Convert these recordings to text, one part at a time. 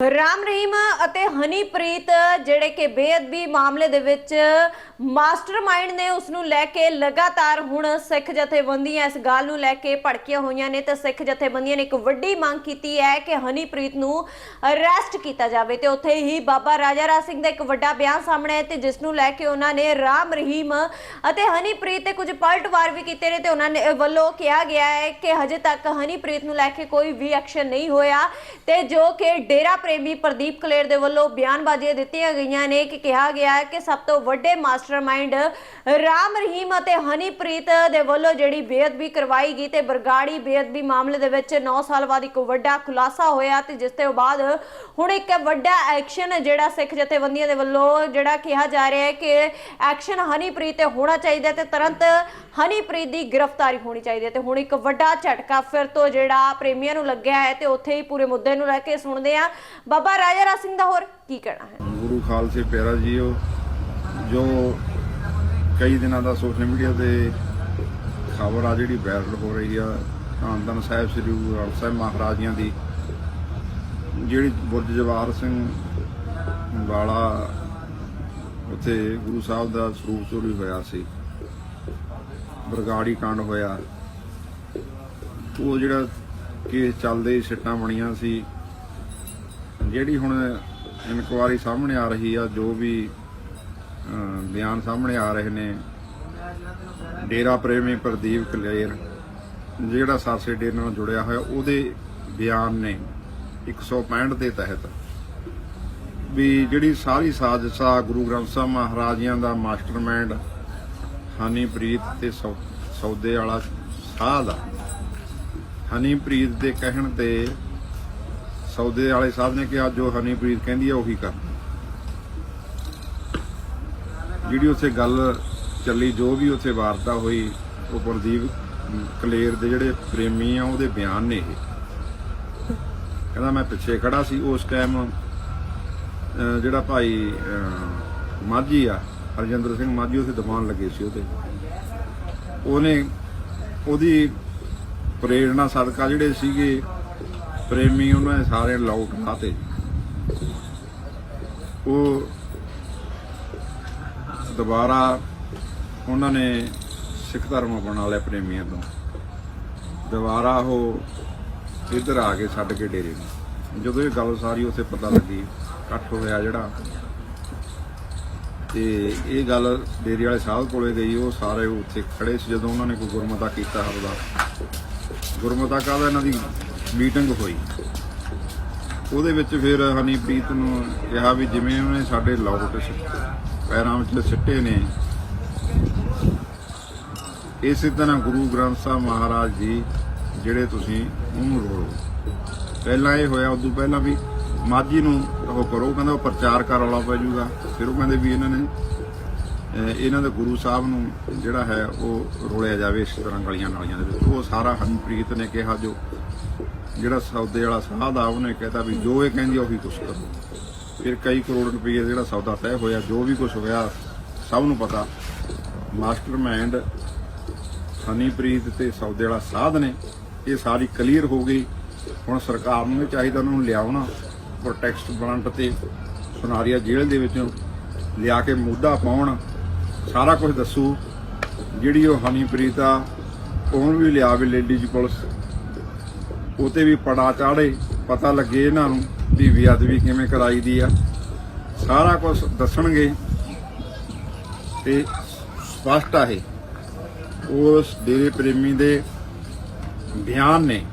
ਰਾਮ ਰਹੀਮ ਅਤੇ ਹਨੀਪ੍ਰੀਤ, ਜਿਹੜੇ ਕਿ ਬੇਅਦਬੀ ਮਾਮਲੇ ਦੇ ਵਿੱਚ ਮਾਸਟਰਮਾਈਂਡ ਨੇ ਉਸ ਨੂੰ ਲੈ ਕੇ ਲਗਾਤਾਰ ਹੁਣ ਸਿੱਖ ਜਥੇਬੰਦੀਆਂ ਇਸ ਗੱਲ ਨੂੰ ਲੈ ਕੇ ਭੜਕੀਆਂ ਹੋਈਆਂ ਨੇ ਤੇ ਸਿੱਖ ਜਥੇਬੰਦੀਆਂ ਨੇ ਇੱਕ ਵੱਡੀ ਮੰਗ ਕੀਤੀ ਹੈ ਕਿ ਹਨੀਪ੍ਰੀਤ ਨੂੰ ਅਰੈਸਟ ਕੀਤਾ ਜਾਵੇ ਤੇ ਉੱਥੇ ਹੀ ਬਾਬਾ ਰਾਜਾ ਰਾਜ ਸਿੰਘ ਦਾ ਇੱਕ ਵੱਡਾ ਬਿਆਨ ਸਾਹਮਣੇ ਆਇਆ ਤੇ ਜਿਸ ਨੂੰ ਲੈ ਕੇ ਉਹਨਾਂ ਨੇ ਰਾਮ ਰਹੀਮ ਅਤੇ ਹਨੀਪ੍ਰੀਤ ਤੇ ਕੁਝ ਪਲਟਵਾਰ ਵੀ ਕੀਤੇ ਨੇ ਤੇ ਉਹਨਾਂ ਨੇ ਵੱਲੋਂ ਕਿਹਾ ਗਿਆ ਹੈ ਕਿ ਹਜੇ ਤੱਕ ਹਨੀਪ੍ਰੀਤ ਨੂੰ ਲੈ ਕੇ ਕੋਈ ਵੀ ਐਕਸ਼ਨ ਨਹੀਂ ਹੋਇਆ ਤੇ ਜੋ ਕਿ ਡੇਰਾ ਪ੍ਰੇਮੀ ਪ੍ਰਦੀਪ ਕਲੇਰ ਦੇ ਵੱਲੋਂ ਬਿਆਨਬਾਜ਼ੀਆਂ ਦਿੱਤੀਆਂ ਗਈਆਂ ਨੇ ਕਿ ਕਿਹਾ ਗਿਆ ਹੈ ਕਿ ਸਭ ਤੋਂ ਵੱਡੇ ਮਾਸਟਰਮਾਈਂਡ ਰਾਮ ਰਹੀਮ ਅਤੇ ਹਨੀਪ੍ਰੀਤ ਦੇ ਵੱਲੋਂ ਜਿਹੜੀ ਬੇਅਦਬੀ ਕਰਵਾਈ ਗਈ ਤੇ ਬਰਗਾੜੀ ਬੇਅਦਬੀ ਮਾਮਲੇ ਦੇ ਵਿੱਚ 9 ਸਾਲ ਬਾਅਦ ਇੱਕ ਵੱਡਾ ਖੁਲਾਸਾ ਹੋਇਆ ਤੇ ਜਿਸ ਤੋਂ ਬਾਅਦ ਹੁਣ ਇੱਕ ਵੱਡਾ ਐਕਸ਼ਨ ਜਿਹੜਾ ਸਿੱਖ ਜਥੇਬੰਦੀਆਂ ਦੇ ਵੱਲੋਂ ਜਿਹੜਾ ਕਿਹਾ ਜਾ ਰਿਹਾ ਹੈ ਕਿ ਐਕਸ਼ਨ ਹਨੀਪ੍ਰੀਤ ਤੇ ਹੋਣਾ ਚਾਹੀਦਾ ਤੇ ਤੁਰੰਤ ਹਨੀਪ੍ਰੀਤ ਦੀ ਗ੍ਰਿਫਤਾਰੀ ਹੋਣੀ ਚਾਹੀਦੀ ਹੈ ਤੇ ਹੁਣ ਇੱਕ ਵੱਡਾ ਝਟਕਾ ਫਿਰ ਤੋਂ ਜਿਹੜਾ ਪ੍ਰੇਮੀਆਂ ਨੂੰ ਲੱਗਿਆ ਹੈ ਤੇ ਉੱਥੇ ਹੀ ਪੂਰੇ ਮੁੱਦੇ ਨੂੰ ਲੈ ਕੇ ਸੁਣਦੇ ਆ ਬਾਬਾ ਰਾਜਾ ਰਾਜ ਸਿੰਘ ਦਾ ਹੋਰ ਕੀ ਕਹਿਣਾ ਹੈ? ਗੁਰੂ ਖਾਲਸੇ ਪਿਆਰਾ ਜੀਓ, ਜੋ ਕਈ ਦਿਨਾਂ ਦਾ ਸੋਸ਼ਲ ਮੀਡੀਆ ਤੇ ਖਬਰ ਆ ਜਿਹੜੀ ਵਾਇਰਲ ਹੋ ਰਹੀ ਆ, ਧੰਨ ਧੰਨ ਸਾਹਿਬ ਸ੍ਰੀ ਗੁਰੂ ਗ੍ਰੰਥ ਸਾਹਿਬ ਮਹਾਰਾਜਿਆਂ ਦੀ, ਜਿਹੜੀ ਬੁਰਜ ਜਵਾਹਰ ਸਿੰਘ ਵਾਲਾ ਉੱਥੇ ਗੁਰੂ ਸਾਹਿਬ ਦਾ ਸਰੂਪ ਚੋਰੀ ਹੋਇਆ ਸੀ, ਬਰਗਾੜੀ ਕਾਂਡ ਹੋਇਆ, ਉਹ ਜਿਹੜਾ ਕੇਸ ਚੱਲਦੇ ਸਿੱਟਾਂ ਬਣੀਆਂ ਸੀ ਜਿਹੜੀ ਹੁਣ ਇਨਕੁਆਰੀ ਸਾਹਮਣੇ ਆ ਰਹੀ ਆ, ਜੋ ਵੀ ਬਿਆਨ ਸਾਹਮਣੇ ਆ ਰਹੇ ਨੇ, ਡੇਰਾ ਪ੍ਰੇਮੀ ਪ੍ਰਦੀਪ ਕਲੇਰ, ਜਿਹੜਾ ਸਾਸੇ ਡੇਰੇ ਨਾਲ ਜੁੜਿਆ ਹੋਇਆ, ਉਹਦੇ ਬਿਆਨ ਨੇ 165 ਦੇ ਤਹਿਤ ਵੀ ਜਿਹੜੀ ਸਾਰੀ ਸਾਜ਼ਿਸ਼ ਗੁਰੂ ਗ੍ਰੰਥ ਸਾਹਿਬ ਮਹਾਰਾਜਿਆਂ ਦਾ ਮਾਸਟਰਮਾਈਂਡ, ਹਨੀਪ੍ਰੀਤ ਤੇ ਸੌ- ਸੌਦੇ ਵਾਲਾ ਸਾਧ ਹਨੀਪ੍ਰੀਤ ਦੇ ਕਹਿਣ ਤੇ ਸੌਦੇ ਵਾਲੇ ਸਾਹਿਬ ਨੇ ਕਿਹਾ, ਜੋ ਹਨੀਪ੍ਰੀਤ ਕਹਿੰਦੀ ਹੈ ਉਹੀ ਕਰ। ਜਿਹੜੀ ਉੱਥੇ ਗੱਲ ਚੱਲੀ, ਜੋ ਵੀ ਉੱਥੇ ਵਾਰਤਾ ਹੋਈ, ਉਹ ਪ੍ਰਦੀਪ ਕਲੇਰ ਦੇ ਜਿਹੜੇ ਪ੍ਰੇਮੀ ਆ, ਉਹਦੇ ਬਿਆਨ ਨੇ ਇਹ। ਕਹਿੰਦਾ, ਮੈਂ ਪਿੱਛੇ ਖੜਾ ਸੀ, ਉਸ ਟਾਈਮ ਜਿਹੜਾ ਭਾਈ ਮਾਝੀ ਆ, ਹਰਜਿੰਦਰ ਸਿੰਘ ਮਾਝੀ, ਉੱਥੇ ਦੁਕਾਨ ਲੱਗੇ ਸੀ ਉਹਦੇ। ਉਹਨੇ ਉਹਦੀ ਪ੍ਰੇਰਣਾ ਸਦਕਾ ਜਿਹੜੇ ਸੀਗੇ ਪ੍ਰੇਮੀ ਉਹਨਾਂ ਨੇ ਸਾਰੇ ਲਾਊਟ ਲਾਤੇ ਉਹ ਦੁਬਾਰਾ ਉਹਨਾਂ ਨੇ ਸਿੱਖ ਧਰਮ ਬਣਾ ਲਿਆ ਪ੍ਰੇਮੀਆਂ ਤੋਂ। ਦੁਬਾਰਾ ਉਹ ਇੱਧਰ ਆ ਕੇ ਛੱਡ ਕੇ ਡੇਰੇ ਨੂੰ। ਜਦੋਂ ਇਹ ਗੱਲ ਸਾਰੀ ਉੱਥੇ ਪਤਾ ਲੱਗੀ, ਇਕੱਠ ਹੋਇਆ ਜਿਹੜਾ, ਤੇ ਇਹ ਗੱਲ ਡੇਰੇ ਵਾਲੇ ਸਾਹਿਬ ਕੋਲੇ ਗਈ, ਉਹ ਸਾਰੇ ਉੱਥੇ ਖੜੇ ਸੀ। ਜਦੋਂ ਉਹਨਾਂ ਨੇ ਕੋਈ ਗੁਰਮਤਾ ਕੀਤਾ ਹਰਦਾ ਗੁਰਮਤਾ ਕਾਹਦਾ ਇਹਨਾਂ ਦੀ? ਮੀਟਿੰਗ ਹੋਈ। ਉਹਦੇ ਵਿੱਚ ਫਿਰ ਹਨੀਪ੍ਰੀਤ ਨੂੰ ਕਿਹਾ ਵੀ ਜਿਵੇਂ ਉਹਨੇ ਸਾਡੇ ਲੋਟ ਪੈਰਾਂ ਵਿੱਚ ਸਿੱਟੇ ਨੇ। ਇਸੇ ਤਰ੍ਹਾਂ ਗੁਰੂ ਗ੍ਰੰਥ ਸਾਹਿਬ ਮਹਾਰਾਜ ਜੀ, ਜਿਹੜੇ ਤੁਸੀਂ ਉਹਨੂੰ ਰੋਲੋ। ਪਹਿਲਾਂ ਇਹ ਹੋਇਆ, ਉਦੋਂ ਪਹਿਲਾਂ ਵੀ ਮਾਝੀ ਨੂੰ ਉਹ ਕਰੋ ਕਹਿੰਦਾ ਉਹ ਪ੍ਰਚਾਰ ਕਰ ਵਾਲਾ ਪੈ ਜੂਗਾ ਫਿਰ ਉਹ ਕਹਿੰਦੇ ਵੀ ਇਹਨਾਂ ਨੇ ਇਹਨਾਂ ਦੇ ਗੁਰੂ ਸਾਹਿਬ ਨੂੰ ਜਿਹੜਾ ਹੈ ਉਹ ਰੋਲਿਆ ਜਾਵੇ, ਇਸ ਤਰ੍ਹਾਂ ਗਲੀਆਂ ਨਾਲੀਆਂ ਦੇ ਵਿੱਚ। ਉਹ ਸਾਰਾ ਹਨਪ੍ਰੀਤ ਨੇ ਕਿਹਾ ਜੋ ਜਿਹੜਾ ਸੌਦੇ ਵਾਲਾ ਸਾਧ ਆ ਉਹਨੇ ਕਹਿਤਾ ਵੀ ਜੋ ਇਹ ਕਹਿੰਦੀ ਆ ਉਹੀ ਕੁਛ ਕਰੋ। ਫਿਰ ਕਈ ਕਰੋੜ ਰੁਪਏ ਜਿਹੜਾ ਸੌਦਾ ਤੈਅ ਹੋਇਆ, ਜੋ ਵੀ ਕੁਝ ਹੋਇਆ, ਸਭ ਨੂੰ ਪਤਾ। ਮਾਸਟਰਮਾਈਂਡ ਹਨੀਪ੍ਰੀਤ ਤੇ ਸੌਦੇ ਵਾਲਾ ਸਾਧ ਨੇ। ਇਹ ਸਾਰੀ ਕਲੀਅਰ ਹੋ ਗਈ। ਹੁਣ ਸਰਕਾਰ ਨੂੰ ਵੀ ਚਾਹੀਦਾ ਉਹਨਾਂ ਨੂੰ ਲਿਆਉਣਾ ਪ੍ਰੋਟੈਕਸਟ ਬਲੰਟ ਤੇ ਸੁਨਾਰੀਆ ਜੇਲ੍ਹ ਦੇ ਵਿੱਚੋਂ ਲਿਆ ਕੇ ਮੁੱਦਾ ਪਾਉਣ। ਸਾਰਾ ਕੁਝ ਦੱਸੂ। ਜਿਹੜੀ ਉਹ ਹਨੀਪ੍ਰੀਤ ਆ, ਉਹਨੂੰ ਵੀ ਲਿਆ ਵੀ ਲੇਡੀਜ਼ ਪੁਲਿਸ। ਉਤੇ ਵੀ ਪੜਾ ਚਾੜੇ, ਪਤਾ ਲੱਗੇ ਇਹਨਾਂ ਨੂੰ ਵੀ ਬੇਅਦਬੀ ਕਿਵੇਂ ਕਰਾਈ ਦੀ ਆ। ਸਾਰਾ ਕੁਝ ਦੱਸਣਗੇ। ਤੇ ਸਪਸ਼ਟ ਆ ਇਹ। ਉਸ ਡੇਰੇ ਪ੍ਰੇਮੀ ਦੇ ਬਿਆਨ ਨੇ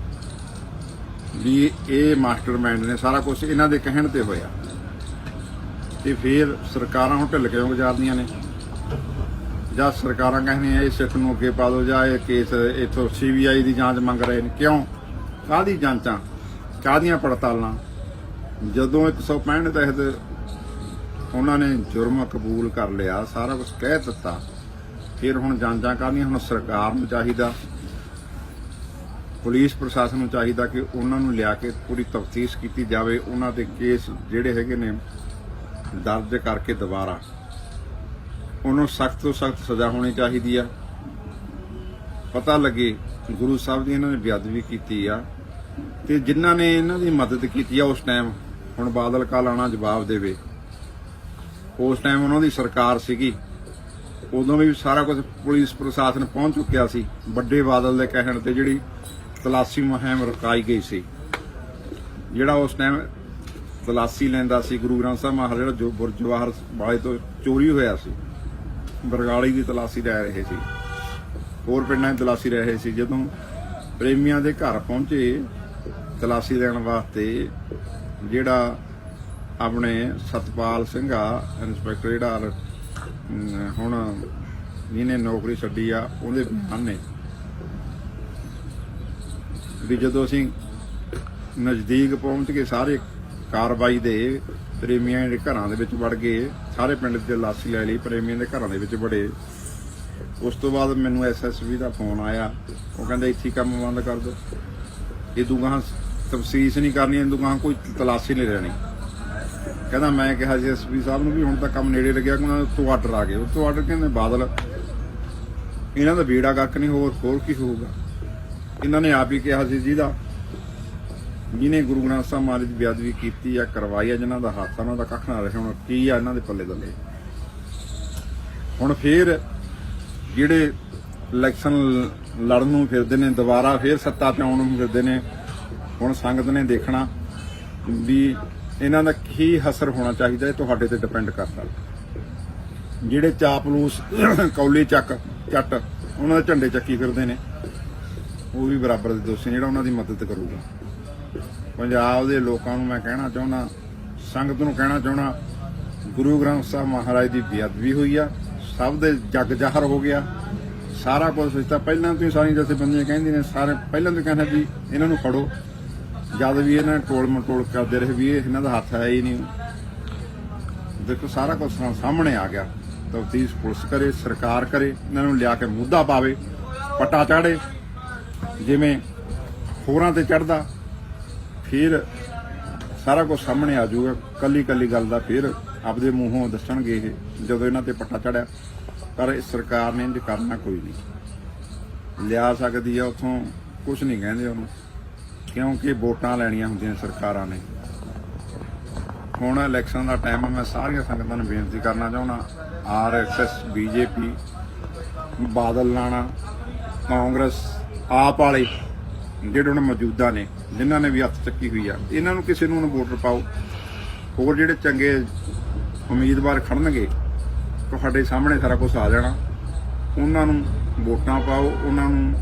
ਵੀ ਇਹ ਮਾਸਟਰਮਾਈਂਡ ਨੇ, ਸਾਰਾ ਕੁਝ ਇਹਨਾਂ ਦੇ ਕਹਿਣ ਤੇ ਹੋਇਆ। ਤੇ ਫਿਰ ਸਰਕਾਰਾਂ ਹੁਣ ਢਿੱਲ ਕਿਉਂ ਗੁਜ਼ਾਰਦੀਆਂ ਨੇ? ਜਾਂ ਸਰਕਾਰਾਂ ਕਹਿੰਦੀਆਂ ਇਹ ਸਿੱਖ ਨੂੰ ਅੱਗੇ ਪਾ ਦਿਓ, ਜਾਂ ਇਹ ਕੇਸ ਇਥੋਂ ਸੀਬੀਆਈ ਦੀ ਜਾਂਚ ਮੰਗ ਰਹੇ ਨੇ? ਕਿਉਂ? ਕਾਹਦੀ ਜਾਂਚਾਂ, ਕਾਹਦੀਆਂ ਪੜਤਾਲਾਂ? ਜਦੋਂ 165 ਤਹਿਤ ਉਹਨਾਂ ਨੇ ਜੁਰਮ ਕਬੂਲ ਕਰ ਲਿਆ, ਸਾਰਾ ਕੁਝ ਕਹਿ ਦਿੱਤਾ, ਫਿਰ ਹੁਣ ਜਾਂਚਾਂ ਕਰਨੀਆਂ ਹੁਣ ਸਰਕਾਰ ਨੂੰ ਚਾਹੀਦਾ, ਪੁਲਿਸ ਪ੍ਰਸ਼ਾਸਨ ਨੂੰ ਚਾਹੀਦਾ ਕਿ ਉਹਨਾਂ ਨੂੰ ਲਿਆ ਕੇ ਪੂਰੀ ਤਫਤੀਸ਼ ਕੀਤੀ ਜਾਵੇ, ਉਹਨਾਂ ਦੇ ਕੇਸ ਜਿਹੜੇ ਹੈਗੇ ਨੇ ਦਰਜ ਕਰਕੇ ਦੁਬਾਰਾ। ਉਹਨੂੰ ਸਖਤ ਤੋਂ ਸਖਤ ਸਜ਼ਾ ਹੋਣੀ ਚਾਹੀਦੀ ਆ। ਪਤਾ ਲੱਗੇ ਗੁਰੂ ਸਾਹਿਬ ਦੀ ਇਹਨਾਂ ਨੇ ਬੇਅਦਬੀ ਕੀਤੀ ਆ। ਤੇ ਜਿਨ੍ਹਾਂ ਨੇ ਇਹਨਾਂ ਦੀ ਮਦਦ ਕੀਤੀ ਆ ਉਸ ਟਾਈਮ ਹੁਣ ਬਾਦਲ ਕਾ ਲਾਣਾ ਜਵਾਬ ਦੇਵੇ। ਉਸ ਟਾਈਮ ਉਹਨਾਂ ਦੀ ਸਰਕਾਰ ਸੀਗੀ। ਉਦੋਂ ਵੀ ਸਾਰਾ ਕੁਝ ਪੁਲਿਸ ਪ੍ਰਸ਼ਾਸਨ ਪਹੁੰਚ ਚੁੱਕਿਆ ਸੀ। ਵੱਡੇ ਬਾਦਲ ਦੇ ਕਹਿਣ ਤੇ ਜਿਹੜੀ ਤਲਾਸ਼ੀ ਮੁਹਿੰਮ ਰਕਾਈ ਗਈ ਸੀ। ਜਿਹੜਾ ਉਸ ਟਾਈਮ ਤਲਾਸ਼ੀ ਲੈਂਦਾ ਸੀ ਗੁਰੂ ਗ੍ਰੰਥ ਸਾਹਿਬ ਮਹਾਰਾਜ, ਜਿਹੜਾ ਜੋ ਬੁਰਜ ਵਾਲੇ ਤੋਂ ਚੋਰੀ ਹੋਇਆ ਸੀ, ਬਰਗਾੜੀ ਦੀ ਤਲਾਸ਼ੀ ਲੈ ਰਹੇ ਸੀ। ਹੋਰ ਪਿੰਡਾਂ ਦੀ ਤਲਾਸ਼ੀ ਲੈ ਰਹੇ ਸੀ। ਜਦੋਂ ਪ੍ਰੇਮੀਆਂ ਦੇ ਘਰ ਪਹੁੰਚੇ ਤਲਾਸ਼ੀ ਦੇਣ ਵਾਸਤੇ ਜਿਹੜਾ ਆਪਣੇ ਸਤਪਾਲ ਸਿੰਘ ਆ, ਇੰਸਪੈਕਟਰ ਜਿਹੜਾ ਹੁਣ ਜਿਹਨੇ ਨੌਕਰੀ ਛੱਡੀ ਆ, ਉਹਦੇ ਬਿਆਨ ਨੇ ਵੀ ਜਦੋਂ ਅਸੀਂ ਨਜ਼ਦੀਕ ਪਹੁੰਚ ਕੇ ਸਾਰੇ ਕਾਰਵਾਈ ਦੇ ਪ੍ਰੇਮੀਆਂ ਦੇ ਘਰਾਂ ਦੇ ਵਿੱਚ ਵੜ ਗਏ, ਸਾਰੇ ਪਿੰਡ ਦੇ ਲਾਸੀ ਲੈ ਲਈ, ਪ੍ਰੇਮੀਆਂ ਦੇ ਘਰਾਂ ਦੇ ਵਿੱਚ ਵੜੇ। ਉਸ ਤੋਂ ਬਾਅਦ ਮੈਨੂੰ ਐਸਐਸਬੀ ਦਾ ਫੋਨ ਆਇਆ। ਉਹ ਕਹਿੰਦਾ, ਇੱਥੇ ਕੰਮ ਬੰਦ ਕਰ ਦਿਓ। ਇਹ ਦੁਗਾਂ ਤਫਸੀਸ ਨਹੀਂ ਕਰਨੀ, ਇਹ ਦੁਗਾਂ ਕੋਈ ਤਲਾਸ਼ੀ ਨਹੀਂ ਰਹਿਣੀ ਕਹਿੰਦਾ ਮੈਂ ਕਿਹਾ ਜੀ ਐਸਪੀ ਸਾਹਿਬ ਨੂੰ ਵੀ ਹੁਣ ਤਾਂ ਕੰਮ ਨੇੜੇ ਲੱਗਿਆ ਕਿ ਉਹਨਾਂ ਤੋਂ ਆਰਡਰ ਆ ਗਏ। ਉਹ ਤੋਂ ਆਰਡਰ ਕਹਿੰਦੇ ਬਾਦਲ, ਇਹਨਾਂ ਦਾ ਬੀੜਾ ਕੱਖ ਨਹੀਂ ਹੋਰ ਹੋਰ ਕੀ ਹੋਊਗਾ। ਇਹਨਾਂ ਨੇ ਆਪ ਹੀ ਕਿਹਾ ਸੀ, ਜਿਹਦਾ ਜਿਹਨੇ ਗੁਰੂ ਗ੍ਰੰਥ ਸਾਹਿਬ ਮਹਾਰਾਜ ਦੀ ਬੇਅਦਬੀ ਕੀਤੀ ਆ, ਕਰਵਾਈ ਆ ਜਿਨ੍ਹਾਂ ਦਾ ਹੱਥ ਆ, ਉਹਨਾਂ ਦਾ ਕੱਖ ਨਾ ਰਹੇ, ਹੁਣ ਕੀ ਆ, ਇਹਨਾਂ ਦੇ ਪੱਲੇ ਦੱਲੇ ਹੁਣ ਫੇਰ ਜਿਹੜੇ ਇਲੈਕਸ਼ਨ ਲੜਨ ਨੂੰ ਫਿਰਦੇ ਨੇ, ਦੁਬਾਰਾ ਫੇਰ ਸੱਤਾ ਤੇ ਆਉਣ ਨੂੰ ਫਿਰਦੇ ਨੇ। ਹੁਣ ਸੰਗਤ ਨੇ ਦੇਖਣਾ ਵੀ ਇਹਨਾਂ ਦਾ ਕੀ ਅਸਰ ਹੋਣਾ ਚਾਹੀਦਾ, ਇਹ ਤੁਹਾਡੇ ਤੇ ਡਿਪੈਂਡ ਕਰਦਾ। ਜਿਹੜੇ ਚਾਪਲੂਸ, ਕੌਲੀ ਚੱਕ, ਚੱਟ, ਉਹਨਾਂ ਦੇ ਝੰਡੇ ਚੱਕੀ ਫਿਰਦੇ ਨੇ। ਉਹ ਵੀ ਬਰਾਬਰ ਦੇ ਦੋਸ਼ੀ ਜਿਹੜਾ ਉਹਨਾਂ ਦੀ ਮਦਦ ਕਰੂਗਾ। ਪੰਜਾਬ ਦੇ ਲੋਕਾਂ ਨੂੰ ਮੈਂ ਕਹਿਣਾ ਚਾਹੁੰਦਾ, ਸੰਗਤ ਨੂੰ ਕਹਿਣਾ ਚਾਹੁੰਦਾ, ਗੁਰੂ ਗ੍ਰੰਥ ਸਾਹਿਬ ਮਹਾਰਾਜ ਦੀ ਬੇਅਦਬੀ ਹੋਈ ਆ, ਸਭ ਦੇ ਜਗ ਜ਼ਾਹਰ ਹੋ ਗਿਆ। ਸਾਰਾ ਕੁਝ ਤਾਂ ਪਹਿਲਾਂ ਤੋਂ ਹੀ ਸਾਰੀਆਂ ਜਥੇਬੰਦੀਆਂ ਕਹਿੰਦੀਆਂ ਨੇ, ਸਾਰੇ ਪਹਿਲਾਂ ਤੋਂ ਕਹਿੰਦਾ ਵੀ ਇਹਨਾਂ ਨੂੰ ਫੜੋ। ਜਦ ਵੀ ਇਹਨਾਂ ਟੋਲ ਮਟੋਲ ਕਰਦੇ ਰਹੇ ਵੀ ਇਹ ਇਹਨਾਂ ਦਾ ਹੱਥ ਹੈ ਹੀ ਨਹੀਂ। ਦੇਖੋ ਸਾਰਾ ਕੁਝ ਸਾਹਮਣੇ ਆ ਗਿਆ। ਤਫਤੀਸ਼ ਪੁਲਿਸ ਕਰੇ, ਸਰਕਾਰ ਕਰੇ, ਇਹਨਾਂ ਨੂੰ ਲਿਆ ਕੇ ਮੁੱਦਾ ਪਾਵੇ, ਪਟਾ ਚਾੜੇ, ਜਿਵੇਂ ਹੋਰਾਂ ਤੇ ਚੜਦਾ ਫਿਰ ਸਾਰਾ ਕੁਝ ਸਾਹਮਣੇ ਆ ਜਾਊਗਾ। ਕੱਲੀ ਕੱਲੀ ਗੱਲ ਦਾ ਫਿਰ ਆਪਦੇ ਮੂੰਹੋਂ ਦੱਸਣਗੇ ਇਹ, ਜਦੋਂ ਇਹਨਾਂ ਤੇ ਪੱਟਾ ਚੜਿਆ। ਪਰ ਇਹ ਸਰਕਾਰ ਨੇ ਇੰਜ ਕਰਨਾ ਕੋਈ ਨਹੀਂ। ਲਿਆ ਸਕਦੀ ਆ, ਉਥੋਂ ਕੁਝ ਨਹੀਂ ਕਹਿੰਦੇ ਉਹਨੂੰ। ਕਿਉਂਕਿ ਵੋਟਾਂ ਲੈਣੀਆਂ ਹੁੰਦੀਆਂ ਸਰਕਾਰਾਂ ਨੇ। ਹੁਣ ਇਲੈਕਸ਼ਨ ਦਾ ਟਾਈਮ ਮੈਂ ਸਾਰੀਆਂ ਸੰਗਤਾਂ ਨੂੰ ਬੇਨਤੀ ਕਰਨਾ ਚਾਹੁੰਦਾ। ਆਰਐਸਐਸ ਬੀਜੇਪੀ ਬਾਦਲ ਲਾਣਾ, ਕਾਂਗਰਸ, ਆਪ ਵਾਲੇ, ਜਿਹੜੇ ਹੁਣ ਮੌਜੂਦਾ ਨੇ, ਜਿਨ੍ਹਾਂ ਨੇ ਵੀ ਹੱਥ ਚੱਕੀ ਹੋਈ ਆ। ਇਹਨਾਂ ਨੂੰ ਕਿਸੇ ਨੂੰ ਨਾ ਵੋਟ ਪਾਓ। ਹੋਰ ਜਿਹੜੇ ਚੰਗੇ ਉਮੀਦਵਾਰ ਖੜਨਗੇ, ਤੁਹਾਡੇ ਸਾਹਮਣੇ ਸਾਰਾ ਕੁਝ ਆ ਜਾਣਾ। ਉਹਨਾਂ ਨੂੰ ਵੋਟਾਂ ਪਾਓ, ਉਹਨਾਂ ਨੂੰ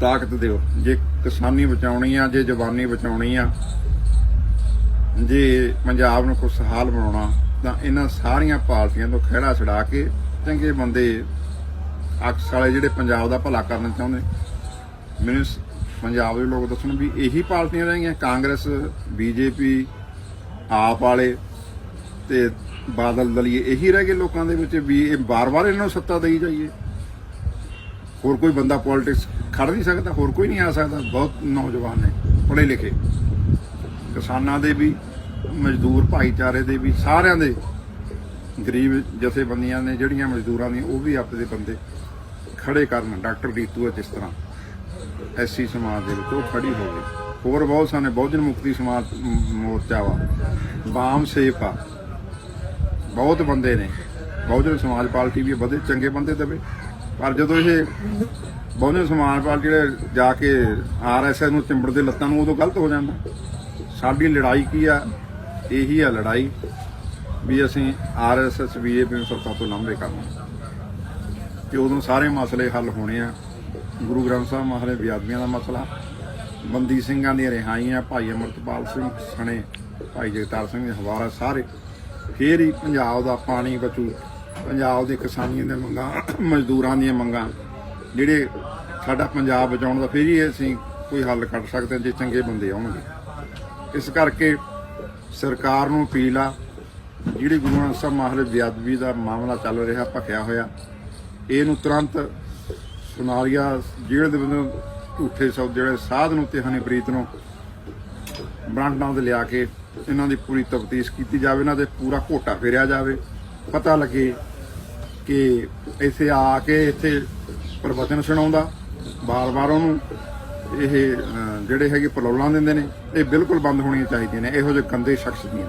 ਤਾਕਤ ਦਿਓ। ਜੇ ਕਿਸਾਨੀ ਬਚਾਉਣੀ ਆ, ਜੇ ਜਵਾਨੀ ਬਚਾਉਣੀ ਆ, ਜੇ ਪੰਜਾਬ ਨੂੰ ਖੁਸ਼ਹਾਲ ਬਣਾਉਣਾ, ਤਾਂ ਇਹਨਾਂ ਸਾਰੀਆਂ ਪਾਰਟੀਆਂ ਤੋਂ ਖਹਿੜਾ ਛਡਾ ਕੇ ਚੰਗੇ ਬੰਦੇ, ਅਕਸ ਵਾਲੇ ਜਿਹੜੇ ਪੰਜਾਬ ਦਾ ਭਲਾ ਕਰਨਾ ਚਾਹੁੰਦੇ, ਮੈਨੂੰ ਪੰਜਾਬ ਦੇ ਲੋਕ ਦੱਸਣ ਵੀ ਇਹੀ ਪਾਰਟੀਆਂ ਰਹਿਣਗੀਆਂ ਕਾਂਗਰਸ, ਬੀਜੇਪੀ ਆਪ ਵਾਲੇ ਤੇ ਬਾਦਲ ਦਲੀਏ ਇਹੀ ਰਹਿ ਗਏ ਲੋਕਾਂ ਦੇ ਵਿੱਚ ਵੀ ਇਹ ਬਾਰ-ਬਾਰ ਇਹਨਾਂ ਨੂੰ ਸੱਤਾ ਦੇਈ ਜਾਈਏ। ਹੋਰ ਕੋਈ ਬੰਦਾ ਪੋਲਿਟਿਕਸ ਖੜ ਨਹੀਂ ਸਕਦਾ, ਹੋਰ ਕੋਈ ਨਹੀਂ ਆ ਸਕਦਾ। ਬਹੁਤ ਨੌਜਵਾਨ ਨੇ, ਪੜ੍ਹੇ ਲਿਖੇ। ਕਿਸਾਨਾਂ ਦੇ ਵੀ, ਮਜ਼ਦੂਰ ਭਾਈਚਾਰੇ ਦੇ ਵੀ, ਸਾਰਿਆਂ ਦੇ ਗਰੀਬ ਜਥੇਬੰਦੀਆਂ ਨੇ, ਜਿਹੜੀਆਂ ਮਜ਼ਦੂਰਾਂ ਦੀਆਂ ਉਹ ਵੀ ਆਪਦੇ ਬੰਦੇ ਖੜੇ ਕਰਨ। ਡਾਕਟਰ ਡੀਤੂ ਹੈ ਜਿਸ ਤਰ੍ਹਾਂ ਐਸਸੀ ਸਮਾਜ ਦੇ ਵਿੱਚ ਉਹ ਖੜੀ ਹੋ ਗਈ ਹੋਰ ਬਹੁਤ ਸਾਰੇ ਬਹੁਜਨ ਮੁਕਤੀ ਸਮਾਜ ਮੋਰਚਾ ਵਾ। ਬਾਮ ਸੇਫ ਆ। ਬਹੁਤ ਬੰਦੇ ਨੇ। ਬਹੁਜਨ ਸਮਾਜ ਪਾਰਟੀ ਵੀ ਵਧੇ ਚੰਗੇ ਬੰਦੇ ਦਵੇ ਪਰ ਜਦੋਂ ਇਹ ਬਹੁਜਨ ਸਮਾਜ ਪਾਰਟੀ ਜਿਹੜੇ ਜਾ ਕੇ ਆਰਐਸਐਸ ਨੂੰ ਚਿੰਬੜਦੇ ਲੱਤਾਂ ਨੂੰ, ਉਦੋਂ ਗਲਤ ਹੋ ਜਾਂਦਾ। ਸਾਡੀ ਲੜਾਈ ਕੀ ਆ? ਇਹੀ ਆ ਲੜਾਈ ਵੀ ਅਸੀਂ ਆਰਐਸਐਸ ਬੀਜੇਪੀ ਨੂੰ ਸੱਤਾ ਤੋਂ ਲਾਂਭੇ ਕਰਨਾ ਤੇ ਉਦੋਂ ਸਾਰੇ ਮਸਲੇ ਹੱਲ ਹੋਣੇ ਆ। ਗੁਰੂ ਗ੍ਰੰਥ ਸਾਹਿਬ ਮਹਾਰਾਜ, ਬੇਅਦਬੀਆਂ ਦਾ ਮਸਲਾ। ਬੰਦੀ ਸਿੰਘਾਂ ਦੀਆਂ ਰਿਹਾਈਆਂ, ਭਾਈ ਅਮਰਤਪਾਲ ਸਿੰਘ ਸਣੇ, ਭਾਈ ਜਗਤਾਰ ਸਿੰਘ ਦੇ ਹਵਾਰਾ ਸਾਰੇ। ਫੇਰ ਹੀ ਪੰਜਾਬ ਦਾ ਪਾਣੀ ਬਚੂ। ਪੰਜਾਬ ਦੇ ਕਿਸਾਨੀਆਂ ਦੀਆਂ ਮੰਗਾਂ, ਮਜ਼ਦੂਰਾਂ ਦੀਆਂ ਮੰਗਾਂ, ਜਿਹੜੇ ਸਾਡਾ ਪੰਜਾਬ ਬਚਾਉਣ ਦਾ ਫੇਰ ਹੀ ਅਸੀਂ ਕੋਈ ਹੱਲ ਕੱਢ ਸਕਦੇ ਹਾਂ ਜੇ ਚੰਗੇ ਬੰਦੇ ਆਉਣਗੇ। ਇਸ ਕਰਕੇ ਸਰਕਾਰ ਨੂੰ ਅਪੀਲ ਆ, ਜਿਹੜੀ ਗੁਰੂ ਗ੍ਰੰਥ ਸਾਹਿਬ ਮਹਾਰਾਜ ਬੇਅਦਬੀ ਦਾ ਮਾਮਲਾ ਚੱਲ ਰਿਹਾ, ਭਖਿਆ ਹੋਇਆ, ਇਹਨੂੰ ਤੁਰੰਤ ਸੁਨਾਰੀਆ ਜੇਲ੍ਹ ਦੇ ਵਿੱਚੋਂ ਝੂਠੇ ਸੌਦੇ ਜਿਹੜੇ ਸਾਧ ਨੂੰ ਤੇ ਹਨੀਪ੍ਰੀਤ ਨੂੰ ਬ੍ਰਾਂਡਾਂ ਦੇ ਲਿਆ ਕੇ ਇਹਨਾਂ ਦੀ ਪੂਰੀ ਤਫਤੀਸ਼ ਕੀਤੀ ਜਾਵੇ, ਇਹਨਾਂ ਦੇ ਪੂਰਾ ਘੋਟਾ ਫੇਰਿਆ ਜਾਵੇ। ਪਤਾ ਲੱਗੇ ਕਿ ਇੱਥੇ ਆ ਕੇ ਇੱਥੇ ਪ੍ਰਵਚਨ ਸੁਣਾਉਂਦਾ, ਬਾਰ-ਬਾਰ ਉਹਨੂੰ ਇਹ ਜਿਹੜੇ ਹੈਗੇ ਪਲੋਲਾਂ ਦਿੰਦੇ ਨੇ, ਇਹ ਬਿਲਕੁਲ ਬੰਦ ਹੋਣੀਆਂ ਚਾਹੀਦੀਆਂ ਨੇ, ਇਹੋ ਜਿਹੇ ਗੰਦੇ ਸ਼ਖਸ ਦੀਆਂ।